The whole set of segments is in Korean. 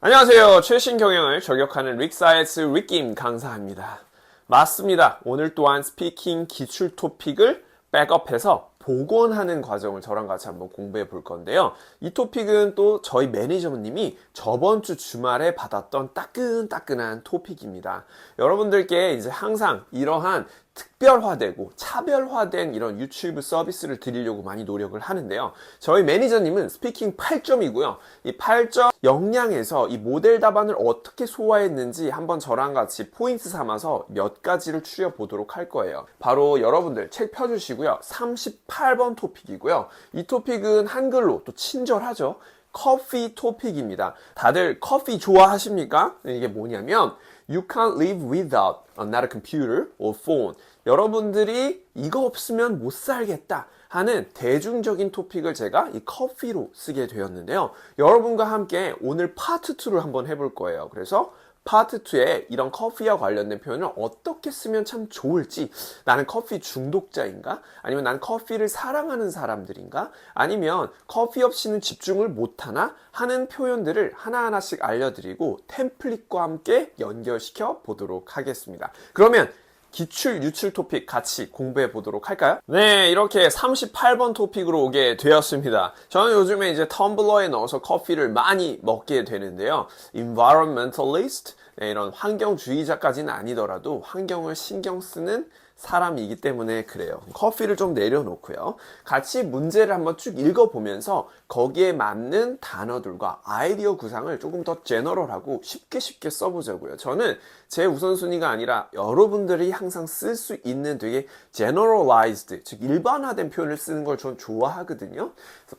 안녕하세요. 최신 경영을 저격하는 릭사이츠 릭김 강사입니다. 맞습니다. 오늘 또한 스피킹 기출 토픽을 백업해서 복원하는 과정을 저랑 같이 한번 공부해 볼 건데요. 이 토픽은 또 저희 매니저님이 저번 주 주말에 받았던 따끈따끈한 토픽입니다. 여러분들께 이제 항상 이러한 특별화되고 차별화된 이런 유튜브 서비스를 드리려고 많이 노력을 하는데요. 저희 매니저님은 스피킹 8점이고요. 이 8점 역량에서 이 모델 답안을 어떻게 소화했는지 한번 저랑 같이 포인트 삼아서 몇 가지를 추려 보도록 할 거예요. 바로 여러분들 책 펴주시고요. 38번 토픽이고요. 이 토픽은 한글로 또 친절하죠. 커피 토픽입니다. 다들 커피 좋아하십니까? 이게 뭐냐면 You can't live without another computer or phone. 여러분들이 이거 없으면 못 살겠다 하는 대중적인 토픽을 제가 이 커피로 쓰게 되었는데요. 여러분과 함께 오늘 파트 2를 한번 해볼 거예요. 그래서 파트 2에 이런 커피와 관련된 표현을 어떻게 쓰면 참 좋을지 나는 커피 중독자인가? 아니면 난 커피를 사랑하는 사람들인가? 아니면 커피 없이는 집중을 못하나? 하는 표현들을 하나하나씩 알려드리고 템플릿과 함께 연결시켜 보도록 하겠습니다. 그러면 기출 유출 토픽 같이 공부해 보도록 할까요? 네, 이렇게 38번 토픽으로 오게 되었습니다. 저는 요즘에 이제 텀블러에 넣어서 커피를 많이 먹게 되는데요. environmentalist, 네, 이런 환경주의자까지는 아니더라도 환경을 신경 쓰는 사람이기 때문에 그래요. 커피를 좀 내려놓고요. 같이 문제를 한번 쭉 읽어보면서 거기에 맞는 단어들과 아이디어 구상을 조금 더 제너럴하고 쉽게 쉽게 써보자고요. 저는 제 우선순위가 아니라 여러분들이 항상 쓸 수 있는 되게 generalized, 즉 일반화된 표현을 쓰는 걸 전 좋아하거든요.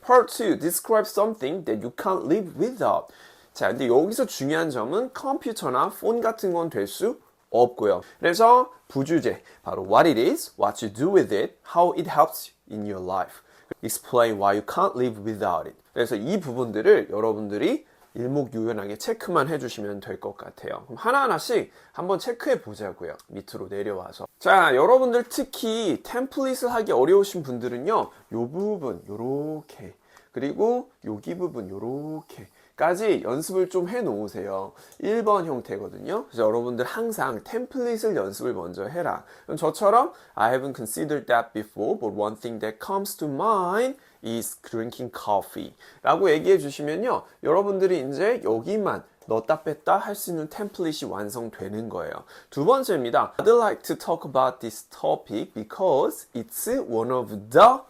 Part 2, describe something that you can't live without. 자, 근데 여기서 중요한 점은 컴퓨터나 폰 같은 건 될 수 없고요. 그래서 부주제 바로 what it is, what you do with it, how it helps in your life. explain why you can't live without it. 그래서 이 부분들을 여러분들이 일목요연하게 체크만 해주시면 될 것 같아요. 그럼 하나하나씩 한번 체크해 보자고요. 밑으로 내려와서. 자, 여러분들 특히 템플릿을 하기 어려우신 분들은요, 요 부분, 요렇게. 그리고 여기 부분, 요렇게. 까지 연습을 좀 해 놓으세요. 1번 형태거든요. 그래서 여러분들 항상 템플릿을 연습을 먼저 해라. 그럼 저처럼 I haven't considered that before, but one thing that comes to mind is drinking coffee. 라고 얘기해 주시면요. 여러분들이 이제 여기만 넣었다 뺐다 할 수 있는 템플릿이 완성되는 거예요. 두 번째입니다. I'd like to talk about this topic because it's one of the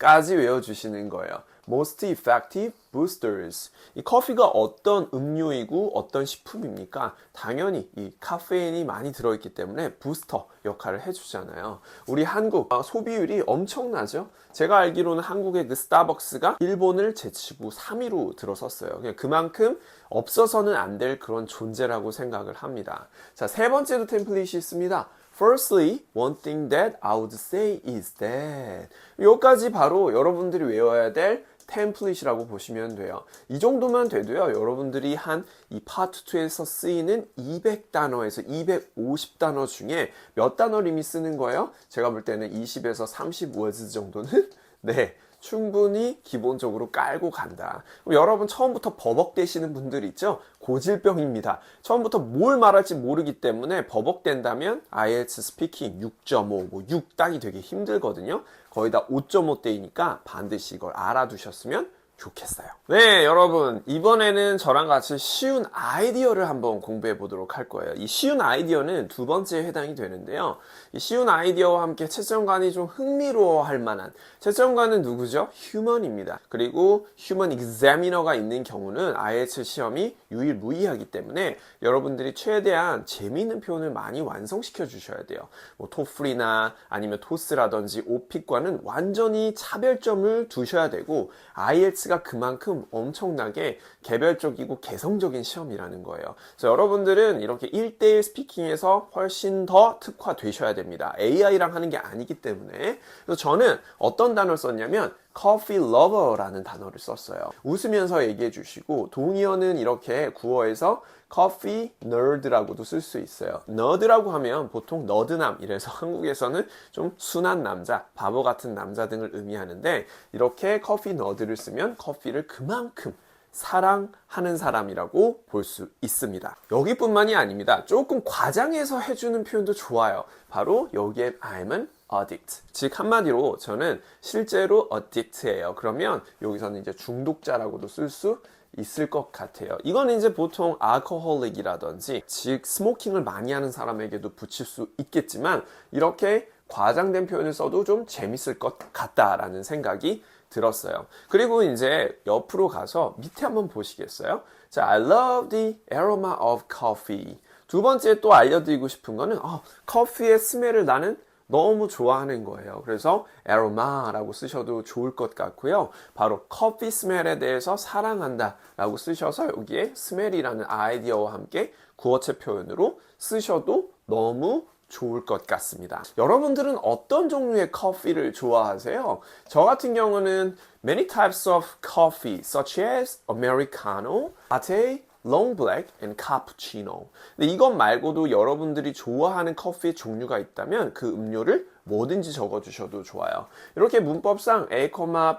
까지 외워주시는 거예요. Most effective boosters. 이 커피가 어떤 음료이고 어떤 식품입니까? 당연히 이 카페인이 많이 들어있기 때문에 부스터 역할을 해주잖아요. 우리 한국 소비율이 엄청나죠? 제가 알기로는 한국의 그 스타벅스가 일본을 제치고 3위로 들어섰어요. 그만큼 없어서는 안 될 그런 존재라고 생각을 합니다. 자, 세 번째도 템플릿이 있습니다. Firstly, one thing that I would say is that 여기까지 바로 여러분들이 외워야 될 템플릿이라고 보시면 돼요. 이 정도만 돼도요. 여러분들이 한 이 파트 2에서 쓰이는 200단어에서 250단어 중에 몇 단어를 이미 쓰는 거예요? 제가 볼 때는 20에서 30 words 정도는 네. 충분히 기본적으로 깔고 간다. 여러분 처음부터 버벅대시는 분들 있죠? 고질병입니다. 처음부터 뭘 말할지 모르기 때문에 버벅된다면 IELTS 스피킹 6.5, 뭐6 따기 되게 힘들거든요. 거의 다 5.5대이니까 반드시 이걸 알아두셨으면 좋겠어요. 네, 여러분. 이번에는 저랑 같이 쉬운 아이디어를 한번 공부해 보도록 할 거예요. 이 쉬운 아이디어는 두 번째에 해당이 되는데요. 이 쉬운 아이디어와 함께 채점관이 좀 흥미로워 할 만한 채점관은 누구죠? 휴먼입니다. 그리고 휴먼 examiner가 있는 경우는 IELTS 시험이 유일무이하기 때문에 여러분들이 최대한 재미있는 표현을 많이 완성시켜 주셔야 돼요. 뭐 토플이나 아니면 토스라든지 오픽과는 완전히 차별점을 두셔야 되고 IELTS가 그만큼 엄청나게 개별적이고 개성적인 시험이라는 거예요. 그래서 여러분들은 이렇게 1대1 스피킹에서 훨씬 더 특화되셔야 됩니다. AI랑 하는 게 아니기 때문에. 그래서 저는 어떤 단어를 썼냐면 coffee lover라는 단어를 썼어요. 웃으면서 얘기해 주시고 동의어는 이렇게 구어에서 coffee nerd라고도 쓸 수 있어요. nerd라고 하면 보통 너드남 이래서 한국에서는 좀 순한 남자, 바보 같은 남자 등을 의미하는데 이렇게 coffee nerd를 쓰면 커피를 그만큼 사랑하는 사람이라고 볼 수 있습니다. 여기뿐만이 아닙니다. 조금 과장해서 해주는 표현도 좋아요. 바로 여기에 I'm an addict. 즉 한마디로 저는 실제로 addict예요. 그러면 여기서는 이제 중독자라고도 쓸 수 있을 것 같아요. 이거는 이제 보통 알코홀릭이라든지 즉 스모킹을 많이 하는 사람에게도 붙일 수 있겠지만 이렇게 과장된 표현을 써도 좀 재밌을 것 같다라는 생각이 들었어요. 그리고 이제 옆으로 가서 밑에 한번 보시겠어요? 자, I love the aroma of coffee. 두 번째 또 알려드리고 싶은 거는 어, 커피의 스멜을 나는 너무 좋아하는 거예요. 그래서 aroma라고 쓰셔도 좋을 것 같고요. 바로 커피 스멜에 대해서 사랑한다 라고 쓰셔서 여기에 스멜이라는 아이디어와 함께 구어체 표현으로 쓰셔도 너무 좋을 것 같습니다. 여러분들은 어떤 종류의 커피를 좋아하세요? 저 같은 경우는 many types of coffee such as americano, latte, long black and cappuccino. 근데 이것 말고도 여러분들이 좋아하는 커피의 종류가 있다면 그 음료를 뭐든지 적어 주셔도 좋아요. 이렇게 문법상 A,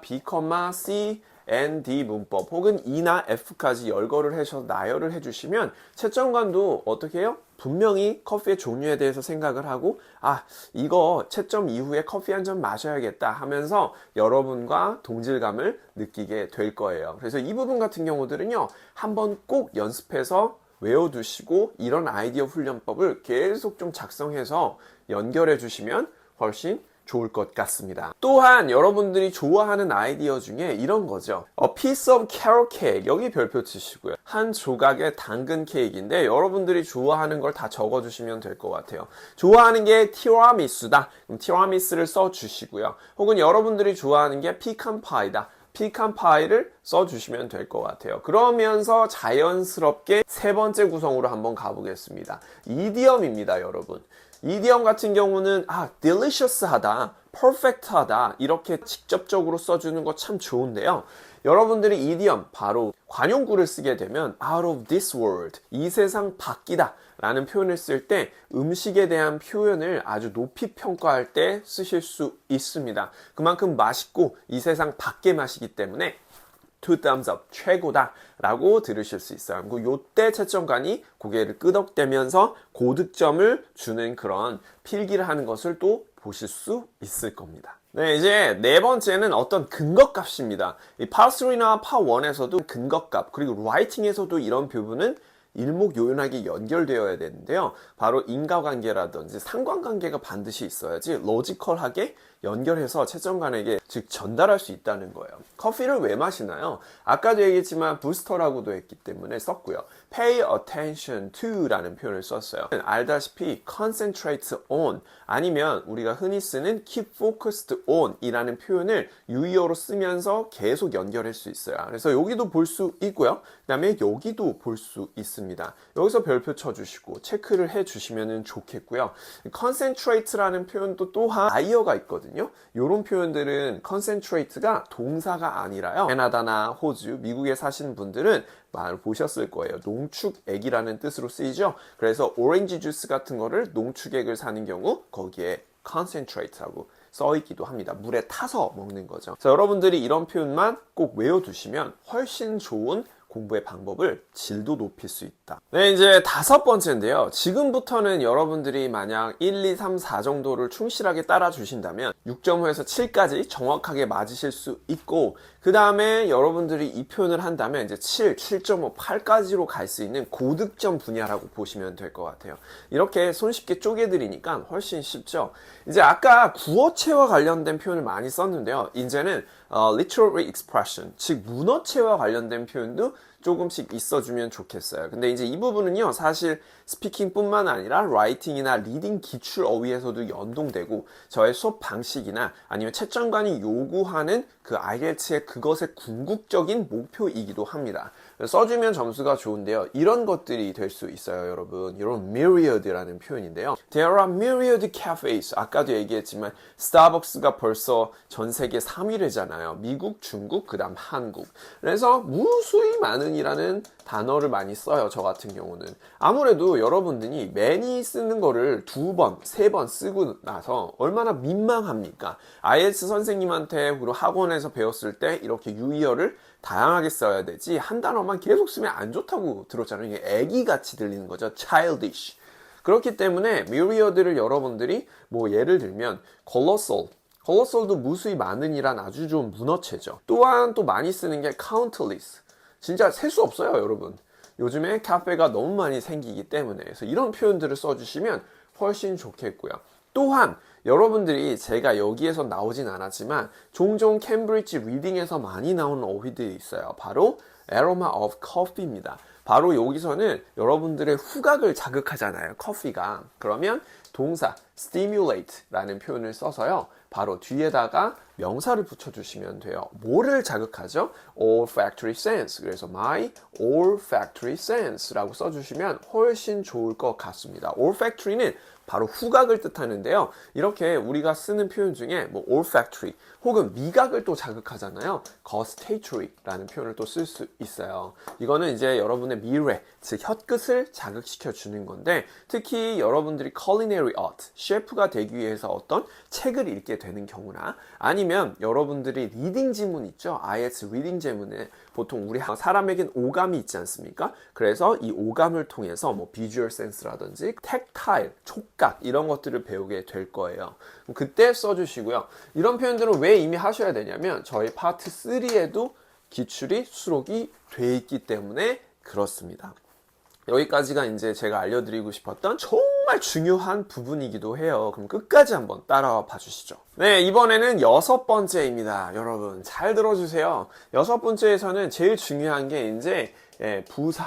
B, C N, D 문법 혹은 E나 F까지 열거를 해서 나열을 해주시면 채점관도 어떻게 해요? 분명히 커피의 종류에 대해서 생각을 하고 아 이거 채점 이후에 커피 한 잔 마셔야겠다 하면서 여러분과 동질감을 느끼게 될 거예요. 그래서 이 부분 같은 경우들은요 한번 꼭 연습해서 외워두시고 이런 아이디어 훈련법을 계속 좀 작성해서 연결해 주시면 훨씬 좋을 것 같습니다. 또한 여러분들이 좋아하는 아이디어 중에 이런 거죠. A piece of carrot cake. 여기 별표 치시고요. 한 조각의 당근 케이크인데 여러분들이 좋아하는 걸 다 적어주시면 될 것 같아요. 좋아하는 게 티라미수다. 그럼 티라미수를 써주시고요. 혹은 여러분들이 좋아하는 게 피칸 파이다. 피칸 파이를 써주시면 될 것 같아요. 그러면서 자연스럽게 세 번째 구성으로 한번 가보겠습니다. 이디엄입니다, 여러분. 이디엄 같은 경우는 아, delicious하다, perfect하다 이렇게 직접적으로 써주는 거 참 좋은데요. 여러분들이 이디엄 바로 관용구를 쓰게 되면 out of this world 이 세상 밖이다 라는 표현을 쓸 때 음식에 대한 표현을 아주 높이 평가할 때 쓰실 수 있습니다. 그만큼 맛있고 이 세상 밖의 맛이기 때문에 two thumbs up 최고다 라고 들으실 수 있어요. 그리고 요때 채점관이 고개를 끄덕대면서 고득점을 주는 그런 필기를 하는 것을 또 보실 수 있을 겁니다. 네, 이제 네 번째는 어떤 근거값입니다. 이 파3나 파1에서도 근거값, 그리고 라이팅에서도 이런 부분은 일목요연하게 연결되어야 되는데요. 바로 인과관계라든지 상관관계가 반드시 있어야지 로지컬하게 연결해서 채점관에게 즉 전달할 수 있다는 거예요. 커피를 왜 마시나요? 아까도 얘기했지만 부스터라고도 했기 때문에 썼고요. Pay attention to라는 표현을 썼어요. 알다시피 concentrate on 아니면 우리가 흔히 쓰는 keep focused on 이라는 표현을 유의어로 쓰면서 계속 연결할 수 있어요. 그래서 여기도 볼 수 있고요. 그 다음에 여기도 볼 수 있습니다. 여기서 별표 쳐주시고 체크를 해주시면 좋겠고요. concentrate라는 표현도 또한 아이어가 있거든요. 이런 표현들은 concentrate가 동사가 아니라요. 캐나다나 호주, 미국에 사시는 분들은 많이 보셨을 거예요. 농축액이라는 뜻으로 쓰이죠. 그래서 오렌지 주스 같은 거를 농축액을 사는 경우 거기에 concentrate라고 써 있기도 합니다. 물에 타서 먹는 거죠. 자, 여러분들이 이런 표현만 꼭 외워두시면 훨씬 좋은 공부의 방법을 질도 높일 수 있다. 네, 이제 다섯 번째인데요. 지금부터는 여러분들이 만약 1, 2, 3, 4 정도를 충실하게 따라 주신다면 6.5에서 7까지 정확하게 맞으실 수 있고 그 다음에 여러분들이 이 표현을 한다면 이제 7, 7.5, 8까지로 갈 수 있는 고득점 분야라고 보시면 될 것 같아요. 이렇게 손쉽게 쪼개드리니까 훨씬 쉽죠. 이제 아까 구어체와 관련된 표현을 많이 썼는데요. 이제는 어, literary expression, 즉 문어체와 관련된 표현도 조금씩 있어주면 좋겠어요. 근데 이제 이 부분은요, 사실 스피킹뿐만 아니라 라이팅이나 리딩 기출 어휘에서도 연동되고 저의 수업 방식이나 아니면 채점관이 요구하는 그 IELTS의 그것의 궁극적인 목표이기도 합니다. 써주면 점수가 좋은데요. 이런 것들이 될 수 있어요, 여러분. 이런 myriad라는 표현인데요. There are myriad cafes. 아까도 얘기했지만 스타벅스가 벌써 전 세계 3위래잖아요. 미국, 중국, 그 다음 한국. 그래서 무수히 많은이라는 단어를 많이 써요. 저 같은 경우는. 아무래도 여러분들이 매니 쓰는 거를 두 번, 세 번 쓰고 나서 얼마나 민망합니까? IELTS 선생님한테 그리고 학원에 학원에서 배웠을 때 이렇게 유의어를 다양하게 써야 되지 한 단어만 계속 쓰면 안 좋다고 들었잖아요. 이게 애기 같이 들리는 거죠. childish. 그렇기 때문에 미리어드를 여러분들이 뭐 예를 들면 colossal colosal도 무수히 많은이란 아주 좋은 문어체죠. 또한 또 많이 쓰는 게 countless. 진짜 셀 수 없어요, 여러분. 요즘에 카페가 너무 많이 생기기 때문에 그래서 이런 표현들을 써주시면 훨씬 좋겠고요. 또한 여러분들이 제가 여기에서 나오진 않았지만 종종 캠브리지 리딩에서 많이 나오는 어휘들이 있어요. 바로 aroma of coffee입니다. 바로 여기서는 여러분들의 후각을 자극하잖아요. 커피가. 그러면 동사 stimulate라는 표현을 써서요. 바로 뒤에다가 명사를 붙여주시면 돼요. 뭐를 자극하죠? olfactory sense. 그래서 my olfactory sense라고 써주시면 훨씬 좋을 것 같습니다. olfactory는 바로 후각을 뜻하는데요. 이렇게 우리가 쓰는 표현 중에 뭐 olfactory 혹은 미각을 또 자극하잖아요. gustatory라는 표현을 또 쓸 수 있어요. 이거는 이제 여러분의 미래, 즉 혀끝을 자극시켜 주는 건데 특히 여러분들이 culinary art, 셰프가 되기 위해서 어떤 책을 읽게 되는 경우나 아니면 여러분들이 리딩 지문 있죠. IELTS 리딩 지문에 보통 우리 사람에겐 오감이 있지 않습니까? 그래서 이 오감을 통해서 뭐 비주얼 센스라든지 텍타일, 촉각 이런 것들을 배우게 될 거예요. 그때 써주시고요. 이런 표현들은 왜 이미 하셔야 되냐면 저희 파트 3에도 기출이 수록이 돼 있기 때문에 그렇습니다. 여기까지가 이제 제가 알려드리고 싶었던 정말 중요한 부분이기도 해요. 그럼 끝까지 한번 따라와 봐주시죠. 네, 이번에는 여섯 번째입니다. 여러분, 잘 들어주세요. 여섯 번째에서는 제일 중요한 게 이제, 예, 부사.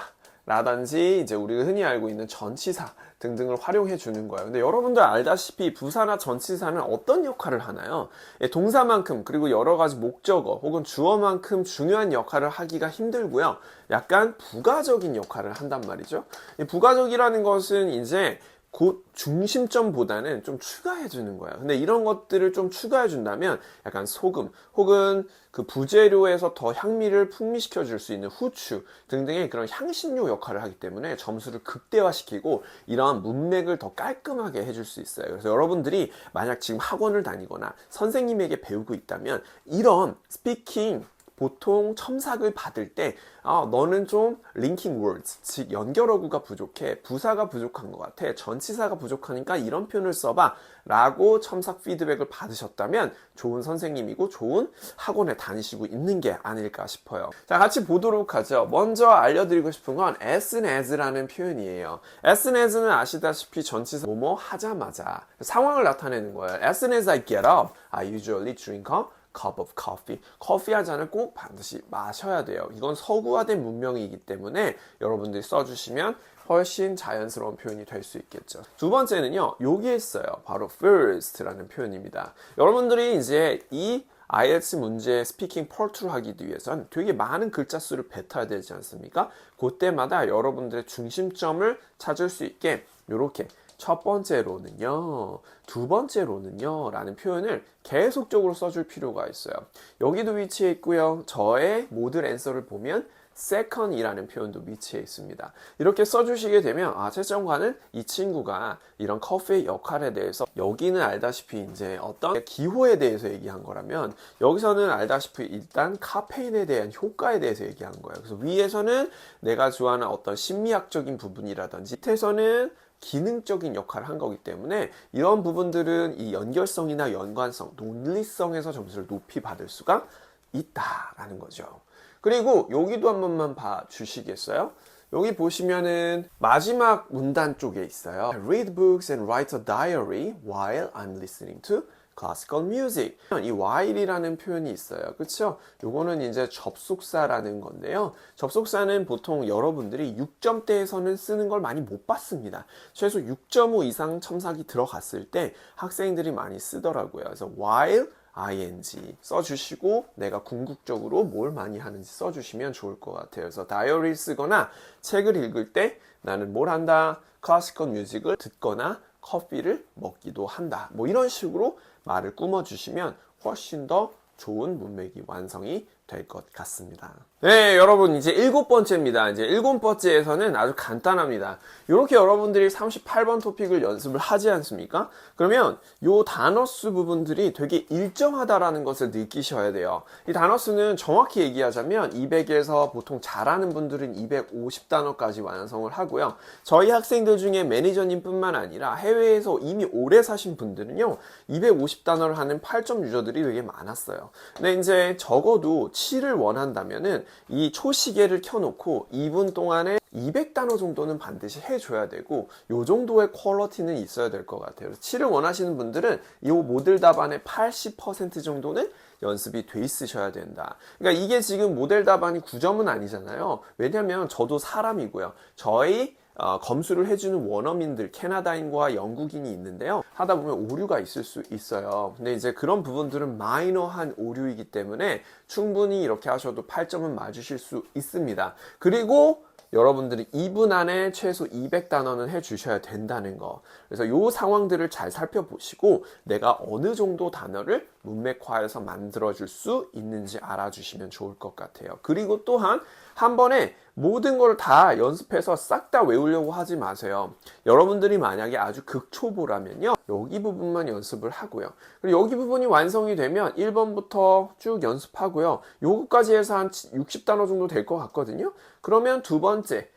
라든지 이제 우리가 흔히 알고 있는 전치사 등등을 활용해 주는 거예요. 근데 여러분들 알다시피 부사나 전치사는 어떤 역할을 하나요? 예, 동사만큼 그리고 여러 가지 목적어 혹은 주어만큼 중요한 역할을 하기가 힘들고요. 약간 부가적인 역할을 한단 말이죠. 부가적이라는 것은 이제 곧 중심점보다는 좀 추가해 주는 거예요. 근데 이런 것들을 좀 추가해 준다면 약간 소금 혹은 그 부재료에서 더 향미를 풍미시켜 줄 수 있는 후추 등등의 그런 향신료 역할을 하기 때문에 점수를 극대화시키고 이러한 문맥을 더 깔끔하게 해줄 수 있어요. 그래서 여러분들이 만약 지금 학원을 다니거나 선생님에게 배우고 있다면 이런 스피킹 보통 첨삭을 받을 때 아, 너는 좀 linking words, 즉 연결어구가 부족해, 부사가 부족한 것 같아, 전치사가 부족하니까 이런 표현을 써봐 라고 첨삭 피드백을 받으셨다면 좋은 선생님이고 좋은 학원에 다니시고 있는 게 아닐까 싶어요. 자, 같이 보도록 하죠. 먼저 알려드리고 싶은 건 as and as라는 표현이에요. as and as는 아시다시피 전치사 뭐뭐 하자마자 상황을 나타내는 거예요. as soon as I get up, I usually drink a cup of coffee. 커피 한 잔을 꼭 반드시 마셔야 돼요. 이건 서구화된 문명이기 때문에 여러분들이 써주시면 훨씬 자연스러운 표현이 될 수 있겠죠. 두 번째는요, 여기에 있어요. 바로 first라는 표현입니다. 여러분들이 이제 이 IELTS 문제 스피킹 펄투를 하기 위해선 되게 많은 글자 수를 뱉어야 되지 않습니까? 그때마다 여러분들의 중심점을 찾을 수 있게 이렇게 첫 번째로는요, 두 번째로는요, 라는 표현을 계속적으로 써줄 필요가 있어요. 여기도 위치해 있고요. 저의 모든 앤서를 보면 second이라는 표현도 위치해 있습니다. 이렇게 써주시게 되면 아 채점관은 이 친구가 이런 커피의 역할에 대해서 여기는 알다시피 이제 어떤 기호에 대해서 얘기한 거라면 여기서는 알다시피 일단 카페인에 대한 효과에 대해서 얘기한 거예요. 그래서 위에서는 내가 좋아하는 어떤 심리학적인 부분이라든지 밑에서는 기능적인 역할을 한 거기 때문에 이런 부분들은 이 연결성이나 연관성, 논리성에서 점수를 높이 받을 수가 있다라는 거죠. 그리고 여기도 한 번만 봐 주시겠어요? 여기 보시면은 마지막 문단 쪽에 있어요. Read books and write a diary while I'm listening to classical music. 이 while이라는 표현이 있어요. 그쵸? 요거는 이제 접속사라는 건데요. 접속사는 보통 여러분들이 6점대에서는 쓰는 걸 많이 못 봤습니다. 최소 6.5 이상 첨삭이 들어갔을 때 학생들이 많이 쓰더라고요. 그래서 while ing 써주시고 내가 궁극적으로 뭘 많이 하는지 써주시면 좋을 것 같아요. 그래서 다이어리를 쓰거나 책을 읽을 때 나는 뭘 한다? 클래시컬 뮤직을 듣거나 커피를 먹기도 한다. 뭐 이런 식으로 말을 꾸며주시면 훨씬 더 좋은 문맥이 완성이 될 것 같습니다. 네, 여러분, 이제 일곱 번째입니다. 이제 일곱 번째에서는 아주 간단합니다. 이렇게 여러분들이 38번 토픽을 연습을 하지 않습니까? 그러면 요 단어 수 부분들이 되게 일정하다라는 것을 느끼셔야 돼요. 이 단어 수는 정확히 얘기하자면 200에서 보통 잘하는 분들은 250단어까지 완성을 하고요. 저희 학생들 중에 매니저님뿐만 아니라 해외에서 이미 오래 사신 분들은요, 250단어를 하는 8점 유저들이 되게 많았어요. 근데 이제 적어도 7을 원한다면은 이 초시계를 켜놓고 2분 동안에 200단어 정도는 반드시 해줘야 되고 요 정도의 퀄러티는 있어야 될 것 같아요. 7을 원하시는 분들은 이 모델 답안의 80% 정도는 연습이 돼 있으셔야 된다. 그러니까 이게 지금 모델 답안이 9점은 아니잖아요. 왜냐면 저도 사람이고요. 저희 어, 검수를 해주는 원어민들, 캐나다인과 영국인이 있는데요. 하다 보면 오류가 있을 수 있어요. 근데 이제 그런 부분들은 마이너한 오류이기 때문에 충분히 이렇게 하셔도 8점은 맞으실 수 있습니다. 그리고 여러분들이 2분 안에 최소 200단어는 해주셔야 된다는 거. 그래서 이 상황들을 잘 살펴보시고 내가 어느 정도 단어를 문맥화해서 만들어줄 수 있는지 알아주시면 좋을 것 같아요. 그리고 또한 한 번에 모든 걸 다 연습해서 싹 다 외우려고 하지 마세요. 여러분들이 만약에 아주 극초보라면요. 여기 부분만 연습을 하고요. 그리고 여기 부분이 완성이 되면 1번부터 쭉 연습하고요. 요거까지 해서 한 60단어 정도 될 것 같거든요. 그러면 두 번째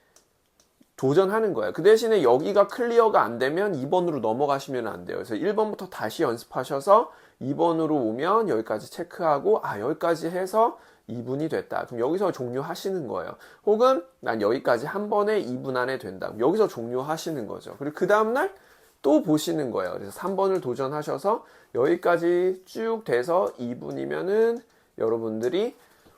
도전하는 거예요. 그 대신에 여기가 클리어가 안 되면 2번으로 넘어가시면 안 돼요. 그래서 1번부터 다시 연습하셔서 2번으로 오면 여기까지 체크하고 아 여기까지 해서 2분이 됐다. 그럼 여기서 종료하시는 거예요. 혹은 난 여기까지 한 번에 2분 안에 된다. 그럼 여기서 종료하시는 거죠. 그리고 그 다음날 또 보시는 거예요. 그래서 3번을 도전하셔서 여기까지 쭉 돼서 2분이면은 여러분들이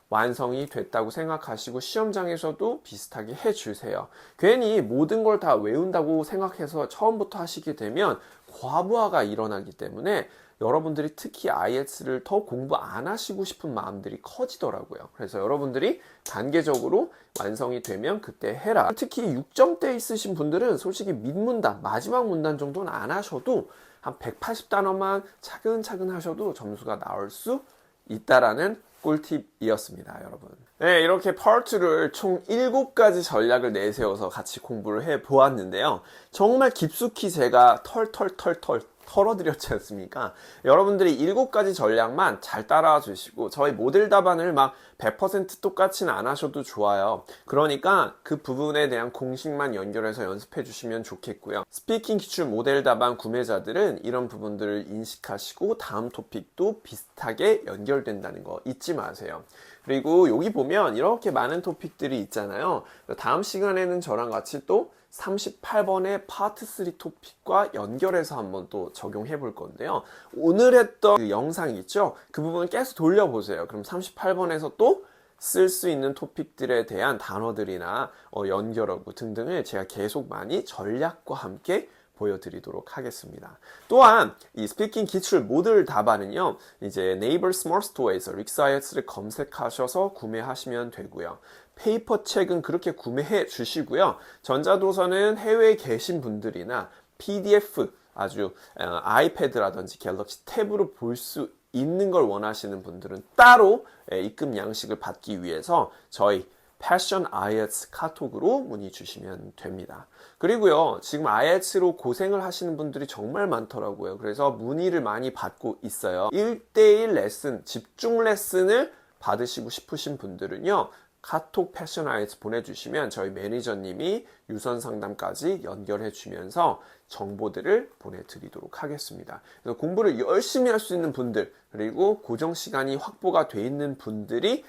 완성이 됐다고 생각하시고 시험장에서도 비슷하게 해주세요. 괜히 모든 걸 다 외운다고 생각해서 처음부터 하시게 되면 과부하가 일어나기 때문에 여러분들이 특히 IELTS를 더 공부 안 하시고 싶은 마음들이 커지더라고요. 그래서 여러분들이 단계적으로 완성이 되면 그때 해라. 특히 6점대 있으신 분들은 솔직히 밑문단, 마지막 문단 정도는 안 하셔도 한 180단어만 차근차근 하셔도 점수가 나올 수 있다라는 꿀팁이었습니다, 여러분. 네, 이렇게 파트를 총 7가지 전략을 내세워서 같이 공부를 해 보았는데요. 정말 깊숙이 제가 털털털털 털어드렸지 않습니까? 여러분들이 7가지 전략만 잘 따라와 주시고 저희 모델 답안을 막 100% 똑같이는 안 하셔도 좋아요. 그러니까 그 부분에 대한 공식만 연결해서 연습해 주시면 좋겠고요. 스피킹 기출 모델 답안 구매자들은 이런 부분들을 인식하시고 다음 토픽도 비슷하게 연결된다는 거 잊지 마세요. 그리고 여기 보면 이렇게 많은 토픽들이 있잖아요. 다음 시간에는 저랑 같이 또 38번의 파트 3 토픽과 연결해서 한번 또 적용해 볼 건데요. 오늘 했던 그 영상 있죠? 그 부분을 계속 돌려보세요. 그럼 38번에서 또 쓸수 있는 토픽들에 대한 단어들이나 어, 연결어구 등등을 제가 계속 많이 전략과 함께 보여드리도록 하겠습니다. 또한 이 스피킹 기출 모듈 답안은요, 이제 네이버 스몰 스토어에서 릭사이어스를 검색하셔서 구매하시면 되고요. 페이퍼 책은 그렇게 구매해 주시고요. 전자도서는 해외에 계신 분들이나 PDF 아주 어, 아이패드라든지 갤럭시 탭으로 볼 수 있는 걸 원하시는 분들은 따로 예, 입금 양식을 받기 위해서 저희 패션 IELTS 카톡으로 문의 주시면 됩니다. 그리고요, 지금 IELTS로 고생을 하시는 분들이 정말 많더라고요. 그래서 문의를 많이 받고 있어요. 1대1 레슨, 집중 레슨을 받으시고 싶으신 분들은요, 카톡 패션 아이츠 보내주시면 저희 매니저님이 유선 상담까지 연결해 주면서 정보들을 보내드리도록 하겠습니다. 그래서 공부를 열심히 할 수 있는 분들, 그리고 고정 시간이 확보가 돼 있는 분들이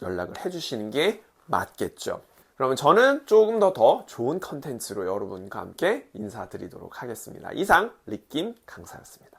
연락을 해주시는 게 맞겠죠. 그러면 저는 조금 더 더 좋은 컨텐츠로 여러분과 함께 인사드리도록 하겠습니다. 이상 리킴 강사였습니다.